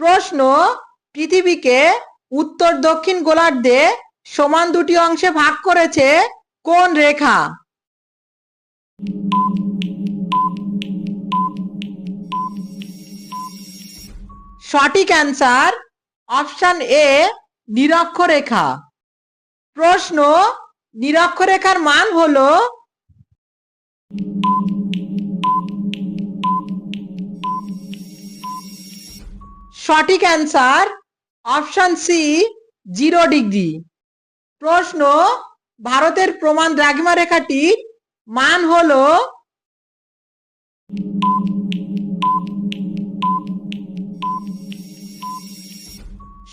প্রশ্ন, পৃথিবীকে উত্তর, দক্ষিণ গোলার্ধে সমান দুটি অংশে ভাগ করেছে কোন রেখা? সঠিক অ্যান্সার অপশন এ, নিরক্ষরেখা। প্রশ্ন, নিরক্ষরেখার মান হলো সঠিক answer option C zero degree প্রশ্ন, ভারতের প্রমাণ দ্রাঘিমা রেখাটির মান হলো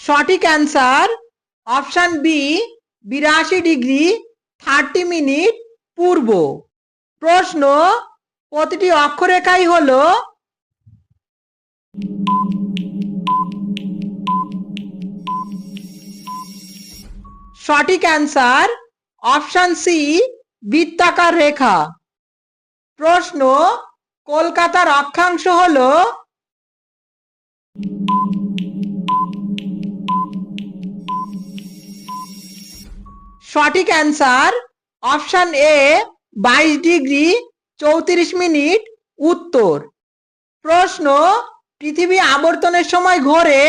সঠিক অ্যান্সার অপশন বি বিরাশি ডিগ্রি থার্টি মিনিট পূর্ব। প্রশ্ন, প্রতিটি অক্ষরেখাই হলো সঠিক অ্যান্সার অপশন সি বৃত্তাকার রেখা। প্রশ্ন, কলকাতার অক্ষাংশ হলো সঠিক অ্যান্সার অপশন এ বাইশ ডিগ্রি চৌত্রিশ মিনিট উত্তর। প্রশ্ন, পৃথিবী আবর্তনের সময় ঘোরে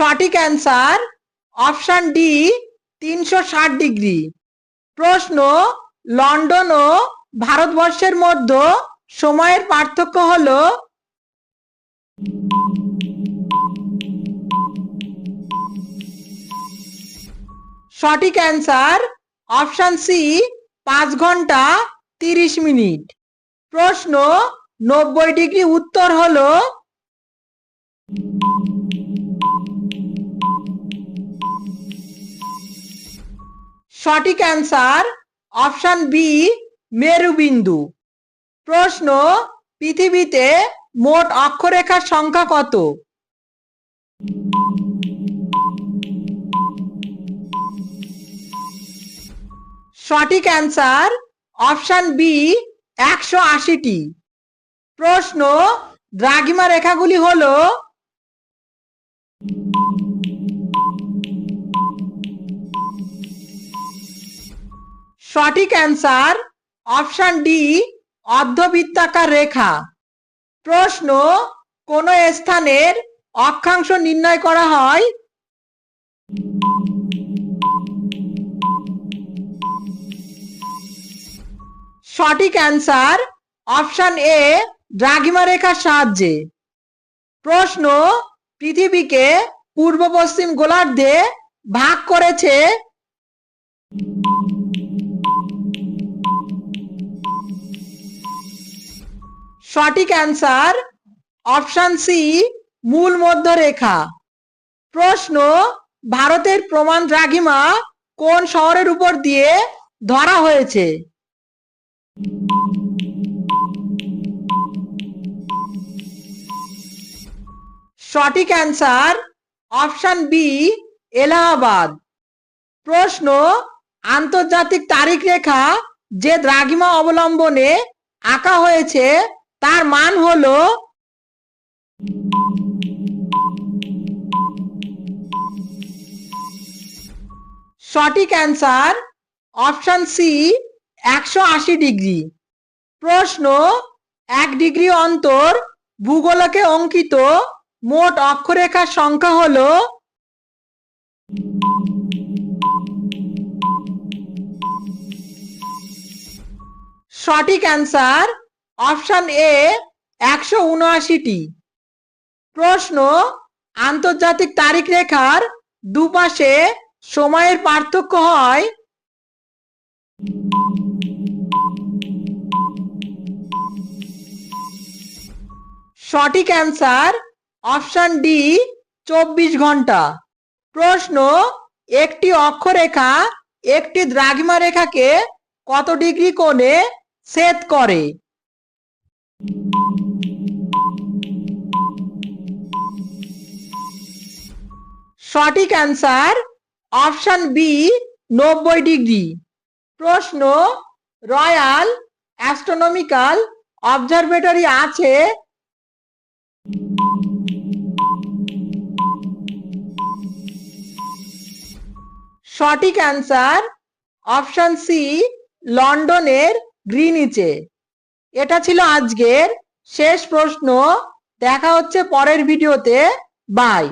সঠিক অ্যান্সার অপশন ডি তিনশো ষাট ডিগ্রি প্রশ্ন, লন্ডন ও ভারতবর্ষের মধ্যে সময়ের পার্থক্য হল? সঠিক অ্যান্সার অপশন সি পাঁচ ঘণ্টা তিরিশ মিনিট। প্রশ্ন, নব্বই ডিগ্রি উত্তর হলো? সঠিক অ্যান্সার অপশন বি মেরুবিন্দু। প্রশ্ন, পৃথিবীতে মোট অক্ষরেখার সংখ্যা কত? সঠিক অ্যান্সার অপশন বি একশো আশিটি। প্রশ্ন, দ্রাঘিমা রেখাগুলি হলো সঠিক অ্যান্সার অপশন ডি অর্ধবৃত্তাকার রেখা। প্রশ্ন, কোন স্থানের অক্ষাংশ নির্ণয় করা হয়? সঠিক অ্যান্সার অপশন এ দ্রাঘিমা রেখার সাহায্যে। প্রশ্ন, পৃথিবীকে পূর্ব পশ্চিম গোলার্ধে ভাগ করেছে সঠিক অ্যান্সার অপশন সি মূল মধ্যরেখা। প্রশ্ন, ভারতের প্রমাণ দ্রাঘিমা কোন শহরের উপর দিয়ে ধরা হয়েছে? সঠিক অ্যান্সার অপশন বি এলাহাবাদ। প্রশ্ন, আন্তর্জাতিক তারিখ রেখা যে দ্রাঘিমা অবলম্বনে আঁকা হয়েছে তার মান হলো সঠিক অ্যান্সার অপশন সি, একশো আশি ডিগ্রি। প্রশ্ন, এক ডিগ্রি অন্তর ভূগোলকে অঙ্কিত মোট অক্ষরেখার সংখ্যা হলো সঠিক অ্যান্সার অপশন এ একশো উনআশিটি। প্রশ্ন, আন্তর্জাতিক তারিখ রেখার দুপাশে সময়ের পার্থক্য হয়? সঠিক অ্যান্সার অপশন ডি, চব্বিশ ঘণ্টা। প্রশ্ন, একটি অক্ষরেখা একটি দ্রাঘিমা রেখাকে কত ডিগ্রি কোণে ছেদ করে? সঠিক অ্যান্সার অপশন বি নব্বই ডিগ্রি প্রশ্ন রয়্যাল অ্যাস্ট্রোনমিক্যাল অবজারভেটরি আছে? সঠিক অ্যান্সার অপশন সি লন্ডনের গ্রিনিচে। এটা ছিল আজকের। শেষ প্রশ্ন। দেখা হচ্ছে পরের ভিডিওতে বাই